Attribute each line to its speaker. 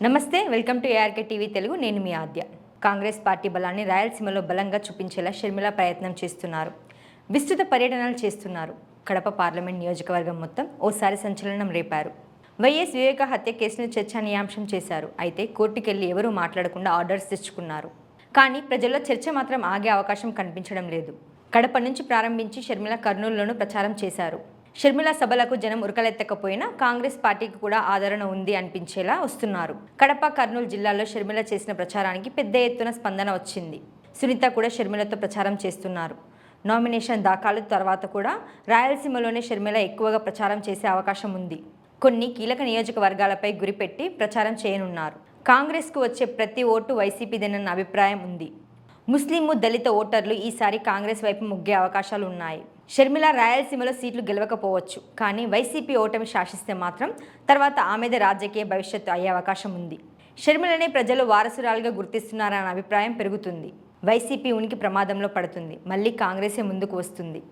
Speaker 1: నమస్తే welcome to ARK TV Telugu. నేను మీ ఆద్య. కాంగ్రెస్ పార్టీ బలాన్ని రాయలసీమలో బలంగా చూపించేలా షర్మిల ప్రయత్నం చేస్తున్నారు. విస్తృత పర్యటనలు చేస్తున్నారు. కడప పార్లమెంట్ నియోజకవర్గం మొత్తం ఓసారి సంచలనం రేపారు. వైఎస్ వివేక హత్య కేసును చర్చనీయాంశం చేశారు. అయితే కోర్టుకెళ్ళి ఎవరూ మాట్లాడకుండా ఆర్డర్స్ తెచ్చుకున్నారు. కానీ ప్రజల్లో చర్చ మాత్రం ఆగే అవకాశం కనిపించడం లేదు. కడప నుంచి ప్రారంభించి షర్మిల కర్నూలులోనూ ప్రచారం చేశారు. షర్మిల సభలకు జనం ఉరకలెత్తకపోయినా కాంగ్రెస్ పార్టీకి కూడా ఆదరణ ఉంది అనిపించేలా వస్తున్నారు. కడప కర్నూలు జిల్లాల్లో షర్మిల చేసిన ప్రచారానికి పెద్ద ఎత్తున స్పందన వచ్చింది. సునీత కూడా షర్మిలతో ప్రచారం చేస్తున్నారు. నామినేషన్ దాఖలు తర్వాత కూడా రాయలసీమలోనే షర్మిల ఎక్కువగా ప్రచారం చేసే అవకాశం ఉంది. కొన్ని కీలక నియోజకవర్గాలపై గురిపెట్టి ప్రచారం చేయనున్నారు. కాంగ్రెస్కు వచ్చే ప్రతి ఓటు వైసీపీదేనన్న అభిప్రాయం ఉంది. ముస్లింలు దళిత ఓటర్లు ఈసారి కాంగ్రెస్ వైపు మొగ్గే అవకాశాలు ఉన్నాయి. షర్మిల రాయలసీమలో సీట్లు గెలవకపోవచ్చు. కానీ వైసీపీ ఓటమి శాసిస్తే మాత్రం తర్వాత ఆమెదే రాజకీయ భవిష్యత్తు అయ్యే అవకాశం ఉంది. షర్మిలనే ప్రజలు వారసురాలుగా గుర్తిస్తున్నారన్న అభిప్రాయం పెరుగుతుంది. వైసీపీ ఉనికి ప్రమాదంలో పడుతుంది. మళ్ళీ కాంగ్రెసే ముందుకు వస్తుంది.